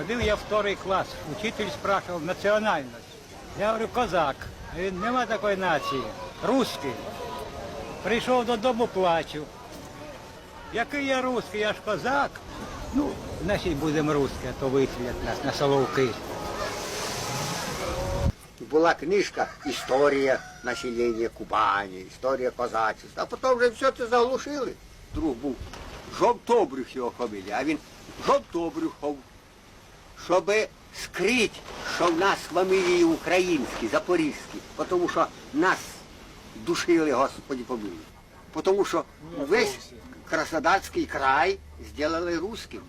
Ходив я второй клас, учитель спрашивав національність. Я говорю, козак. А Він нема такої нації. Русський. Прийшов додому, плачу. Який я русський, я ж козак. Ну, значить будемо русські, а то висвітлять нас на соловки. Була книжка Історія населення Кубані, історія козачества. А потім вже все це заглушили. Друг був жовтобрюх його фамілія, а він жовтобрюхов, щоб скрити, що в нас фамілії українські, запорізькі, тому що нас душили, Господі помилуй. Тому що весь Краснодарський край зробили русским.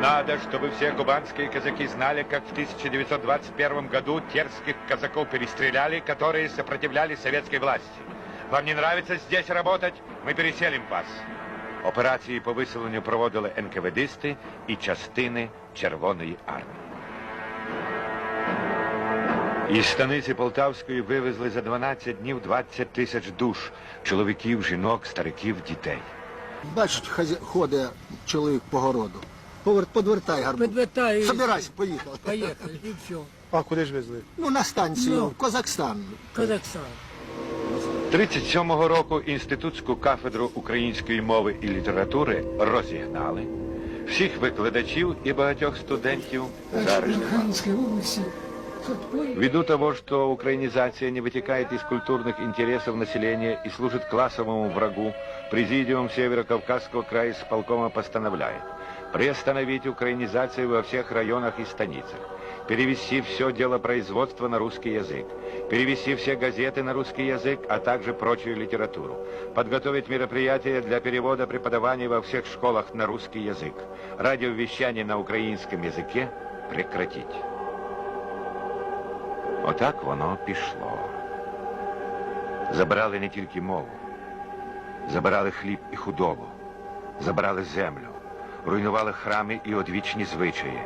Надо, чтобы все кубанские казаки знали, как в 1921 году терских казаков перестреляли, которые сопротивлялись советской власти. Вам не нравится здесь работать? Мы переселим вас. Операції по виселенню проводили НКВДисти і частини Червоної армії. Із станиці Полтавської вивезли за 12 днів 20 тисяч душ чоловіків, жінок, стариків, дітей. Хазя- ходить чоловік по городу. Подвертай гарбу. Подвертай. Собирайся, поїхали. Поехали, и все. А куди ж везли? Ну, на станцію, Ну. в Казахстан. Казахстан. 37-го року інститутську кафедру української мови і літератури розігнали. Всіх викладачів і багатьох студентів заарештували. Луганской. Ввиду того, что украинизация не вытекает из культурных интересов населения и служит классовому врагу, Президиум Северо-Кавказского края исполкома постановляет приостановить украинизацию во всех районах и станицах, перевести все дело производства на русский язык, перевести все газеты на русский язык, а также прочую литературу, подготовить мероприятия для перевода преподавания во всех школах на русский язык, радиовещание на украинском языке прекратить. Отак воно пішло. Забирали не тільки мову, забирали хліб і худобу, забирали землю, Руйнували храми і одвічні звичаї.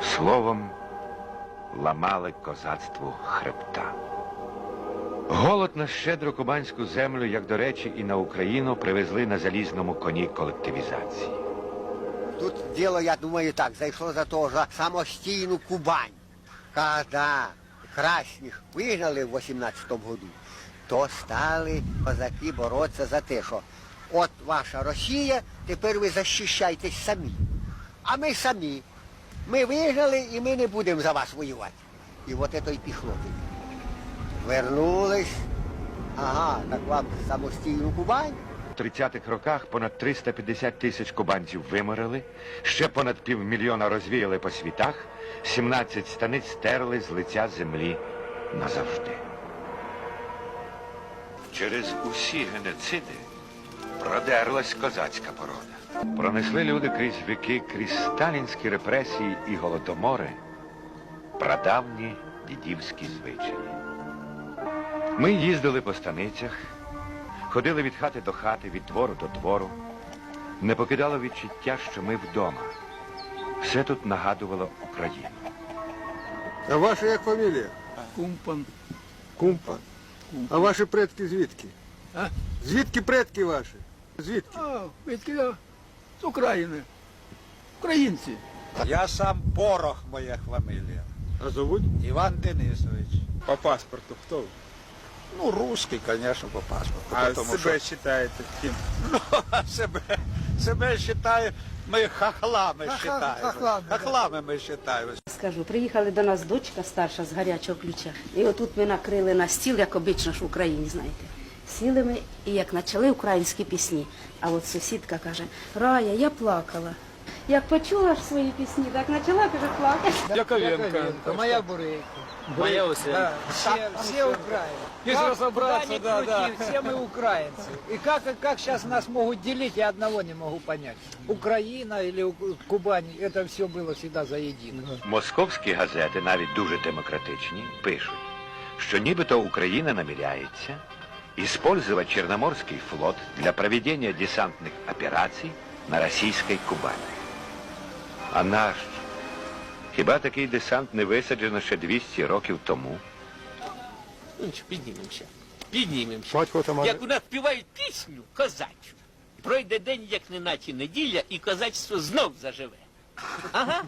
Словом, ламали козацтву хребта. Голод на щедру кубанську землю, як до речі, і на Україну привезли на залізному коні колективізації. Тут дело, я думаю, так, зайшло за то, за самостійну Кубань. Когда красних вигнали в 18 году, то стали козаки боротися за те, що от ваша Росія, тепер ви захищайтесь самі. А ми самі. Ми вигнали і ми не будемо за вас воювати. І от це і пішло. Вернулись. Ага, так вам самостійну Кубань. У 30-х роках понад 350 тисяч кубанців виморили, ще понад півмільйона розвіяли по світах, 17 станиць стерли з лиця землі назавжди. Через усі геноциди продерлась козацька порода. Пронесли люди крізь віки, крізь сталінські репресії і голодомори прадавні дідівські звичаї. Ми їздили по станицях, ходили від хати до хати, від двору до двору. Не покидало відчуття, що ми вдома. Все тут нагадувало Україну. А ваша як фамілія? Кумпан. Кумпа. А ваші предки звідки? А? Звідки предки ваші? Звідки? А, ведь я с Украины. Украинцы. Я сам Порох, моя фамілія. А зовуть? Іван Денисович. По паспорту хто ви? Ну, русський, звісно, по паспорту. А тому себе вважаєте ким? що себе, себе вважаю, ми хахлами Хаха- вважаємо. хахлами, да. Хахлами ми вважаємо. Скажу, приїхали до нас дочка старша з гарячого ключа. І отут ми накрили на стіл, як обично ж в Україні, знаєте Сіли ми і як почали українські пісні. А от сусідка каже, Рая, я плакала. Як почула ж свої пісні, так почала каже, плакати. Яковенко. Моя Бурейка. Моя Да, все, все Украины. Если Как разобраться, куда ни да, да. крути, Все мы украинцы. И как, как сейчас нас могут делить, я одного не могу понять. Украина или У- Кубань, это все было всегда заедино. Московські газети, навіть дуже демократичні, пишуть, що нібито Україна наміряється использовать Черноморский флот для проведения десантных операций на російській Кубані. А наш? Хіба такий десант не висаджено ще 200 років тому? Ну нічого, піднімемося. Піднімемося. Батько там Як у нас співають пісню козачу. Пройде день, як неначе неділя, і козачство знов заживе. Ага.